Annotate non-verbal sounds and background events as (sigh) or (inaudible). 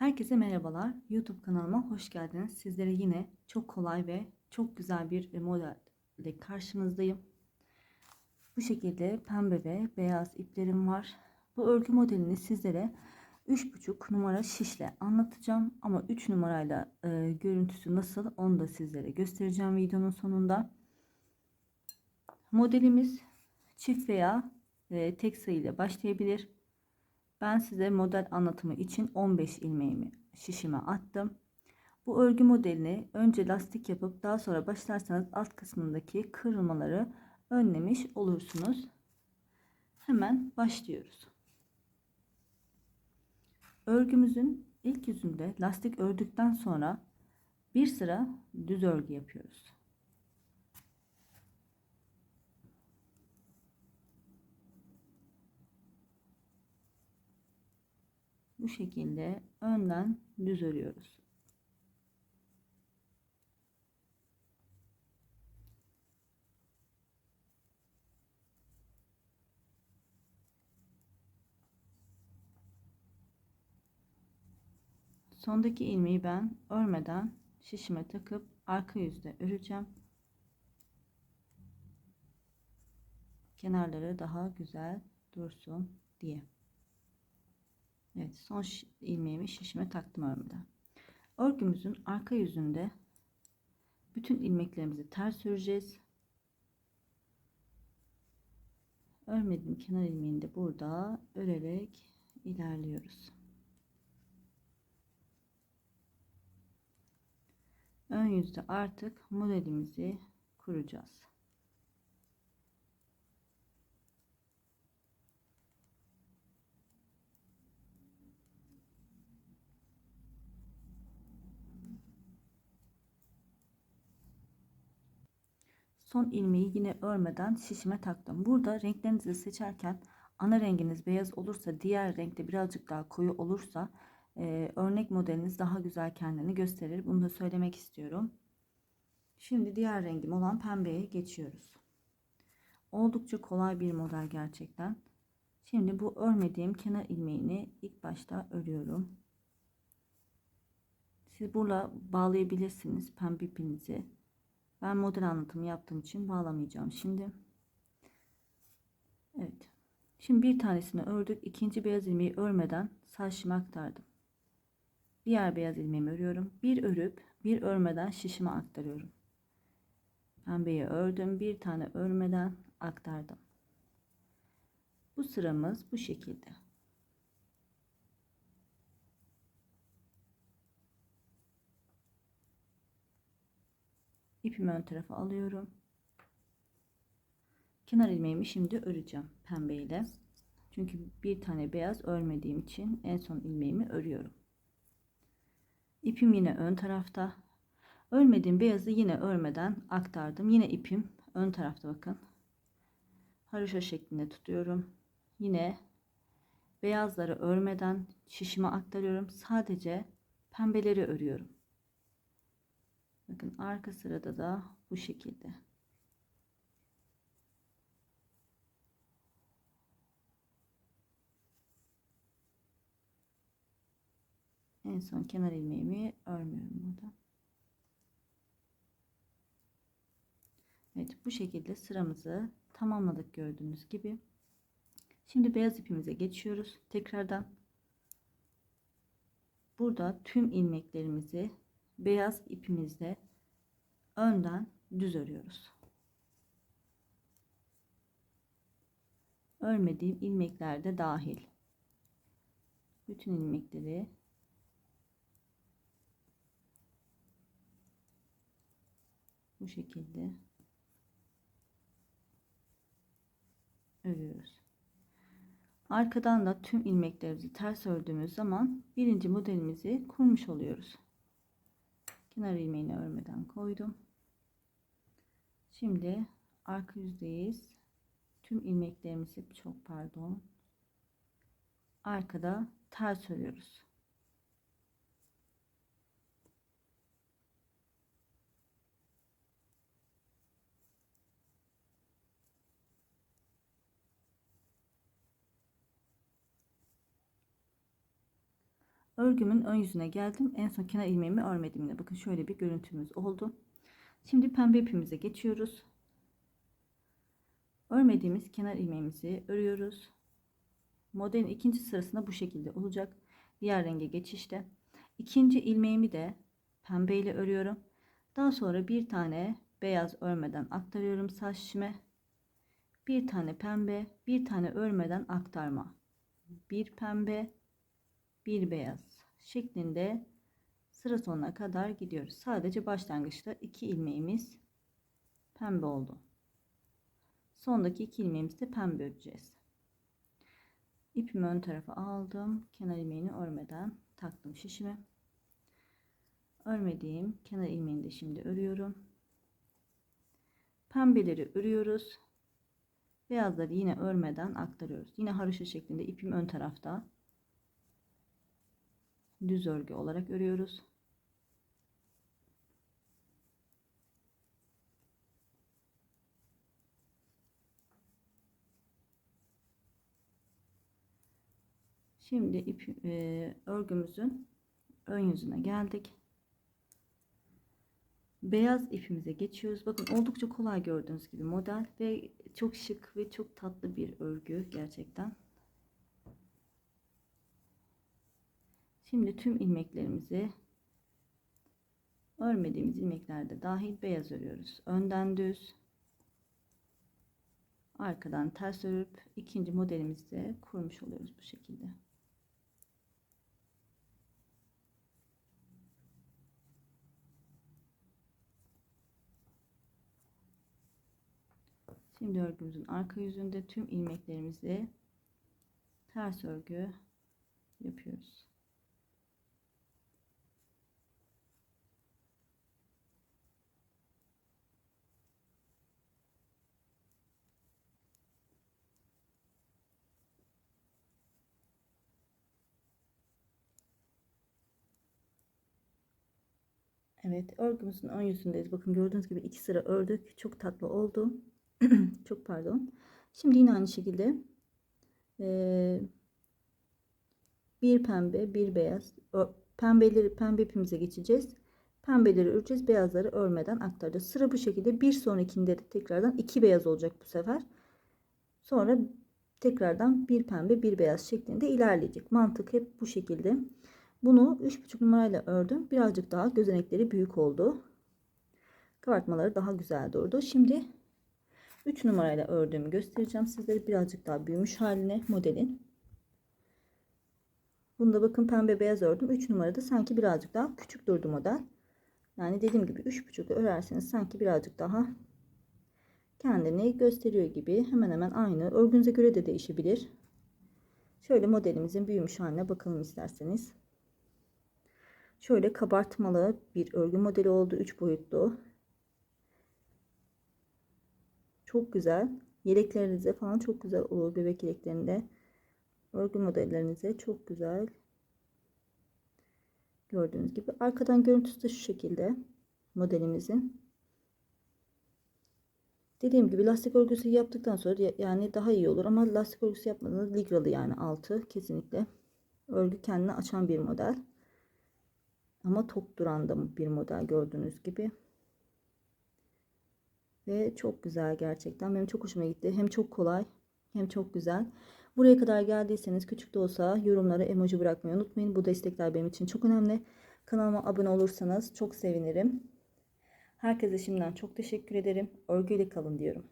Herkese merhabalar. YouTube kanalıma hoş geldiniz. Sizlere yine çok kolay ve çok güzel bir modelle karşınızdayım. Bu şekilde pembe ve beyaz iplerim var. Bu örgü modelini sizlere 3,5 numara şişle anlatacağım. Ama 3 numarayla e, görüntüsü nasıl onu da sizlere göstereceğim videonun sonunda. Modelimiz çift veya e, tek sayı ile başlayabilir. Ben size model anlatımı için 15 ilmeğimi şişime attım. Bu örgü modelini önce lastik yapıp daha sonra başlarsanız alt kısmındaki kırılmaları önlemiş olursunuz. Hemen başlıyoruz. Örgümüzün ilk yüzünde lastik ördükten sonra bir sıra düz örgü yapıyoruz. Bu şekilde önden düz örüyoruz. Sondaki ilmeği ben örmeden şişime takıp arka yüzde öreceğim. Kenarları daha güzel dursun diye. Evet son ilmeğimi şişime taktım örmeden. Örgümüzün arka yüzünde bütün ilmeklerimizi ters öreceğiz. Örmediğim kenar ilmeğini de burada örerek ilerliyoruz. Ön yüzde artık modelimizi kuracağız. Son ilmeği yine örmeden şişime taktım. Burada renklerinizi seçerken ana renginiz beyaz olursa diğer renkte birazcık daha koyu olursa e, örnek modeliniz daha güzel kendini gösterir. Bunu da söylemek istiyorum. Şimdi diğer rengim olan pembeye geçiyoruz. Oldukça kolay bir model gerçekten. Şimdi bu örmediğim kenar ilmeğini ilk başta örüyorum. Siz burada bağlayabilirsiniz pembe ipinizi. Ben model anlatımı yaptığım için bağlamayacağım şimdi. Evet. Şimdi bir tanesini ördük. İkinci beyaz ilmeği örmeden saçıma aktardım. Diğer beyaz ilmeğimi örüyorum. Bir örüp bir örmeden şişime aktarıyorum. Pembeyi ördüm. Bir tane örmeden aktardım. Bu sıramız bu şekilde. İpimi ön tarafa alıyorum. Kenar ilmeğimi şimdi öreceğim pembe ile. Çünkü bir tane beyaz örmediğim için en son ilmeğimi örüyorum. İpim yine ön tarafta. Örmediğim beyazı yine örmeden aktardım. Yine ipim ön tarafta bakın. Haroşa şeklinde tutuyorum. Yine beyazları örmeden şişime aktarıyorum. Sadece pembeleri örüyorum. Bakın arka sırada da bu şekilde. En son kenar ilmeğimi örmüyorum burada. Evet bu şekilde sıramızı tamamladık gördüğünüz gibi. Şimdi beyaz ipimize geçiyoruz. Tekrardan burada tüm ilmeklerimizi beyaz ipimizle önden düz örüyoruz. Örmediğim ilmekler de dahil. Bütün ilmekleri bu şekilde örüyoruz. Arkadan da tüm ilmeklerimizi ters ördüğümüz zaman birinci modelimizi kurmuş oluyoruz kenar ilmeğini örmeden koydum. Şimdi arka yüzdeyiz. Tüm ilmeklerimizi çok pardon. Arkada ters örüyoruz. Örgümün ön yüzüne geldim. En son kenar ilmeğimi örmedim yine. Bakın şöyle bir görüntümüz oldu. Şimdi pembe ipimize geçiyoruz. Örmediğimiz kenar ilmeğimizi örüyoruz. Modelin ikinci sırasında bu şekilde olacak. Diğer renge geçişte. İkinci ilmeğimi de pembe ile örüyorum. Daha sonra bir tane beyaz örmeden aktarıyorum saç şişime. Bir tane pembe, bir tane örmeden aktarma. Bir pembe, bir beyaz şeklinde sıra sonuna kadar gidiyoruz. Sadece başlangıçta iki ilmeğimiz pembe oldu. Sondaki iki ilmeğimizi de pembe öreceğiz. İpimi ön tarafa aldım. Kenar ilmeğini örmeden taktım şişime. Örmediğim kenar ilmeğini de şimdi örüyorum. Pembeleri örüyoruz. Beyazları yine örmeden aktarıyoruz. Yine haroşa şeklinde ipim ön tarafta. Düz örgü olarak örüyoruz. Şimdi ip e, örgümüzün ön yüzüne geldik. Beyaz ipimize geçiyoruz. Bakın oldukça kolay gördüğünüz gibi model ve çok şık ve çok tatlı bir örgü gerçekten. Şimdi tüm ilmeklerimizi örmediğimiz ilmeklerde dahil beyaz örüyoruz. Önden düz, arkadan ters örüp ikinci modelimizi de kurmuş oluyoruz bu şekilde. Şimdi örgümüzün arka yüzünde tüm ilmeklerimizi ters örgü yapıyoruz. Evet örgümüzün ön yüzündeyiz. Bakın gördüğünüz gibi iki sıra ördük. Çok tatlı oldu. (clears throat) Çok pardon. Şimdi yine aynı şekilde e, bir pembe bir beyaz pembeleri pembe ipimize geçeceğiz. Pembeleri öreceğiz. Beyazları örmeden aktaracağız. Sıra bu şekilde. Bir sonrakinde de tekrardan iki beyaz olacak bu sefer. Sonra tekrardan bir pembe bir beyaz şeklinde ilerleyecek. Mantık hep bu şekilde. Bunu 3,5 numarayla ördüm. Birazcık daha gözenekleri büyük oldu. Kabartmaları daha güzel durdu. Şimdi 3 numarayla ördüğümü göstereceğim sizlere. Birazcık daha büyümüş haline modelin. Bunda bakın pembe beyaz ördüm. 3 numarada sanki birazcık daha küçük durdu model. Yani dediğim gibi 3,5 örerseniz sanki birazcık daha kendini gösteriyor gibi. Hemen hemen aynı. Örgünüze göre de değişebilir. Şöyle modelimizin büyümüş haline bakalım isterseniz. Şöyle kabartmalı bir örgü modeli oldu. 3 boyutlu. Çok güzel. Yeleklerinize falan çok güzel olur. Bebek yeleklerinde. Örgü modellerinize çok güzel. Gördüğünüz gibi. Arkadan görüntüsü de şu şekilde. Modelimizin. Dediğim gibi lastik örgüsü yaptıktan sonra yani daha iyi olur. Ama lastik örgüsü yapmadığınız ligralı yani altı kesinlikle. Örgü kendini açan bir model. Ama tok duran da bir model gördüğünüz gibi. Ve çok güzel gerçekten. Benim çok hoşuma gitti. Hem çok kolay hem çok güzel. Buraya kadar geldiyseniz küçük de olsa yorumlara emoji bırakmayı unutmayın. Bu destekler benim için çok önemli. Kanalıma abone olursanız çok sevinirim. Herkese şimdiden çok teşekkür ederim. Örgüyle kalın diyorum.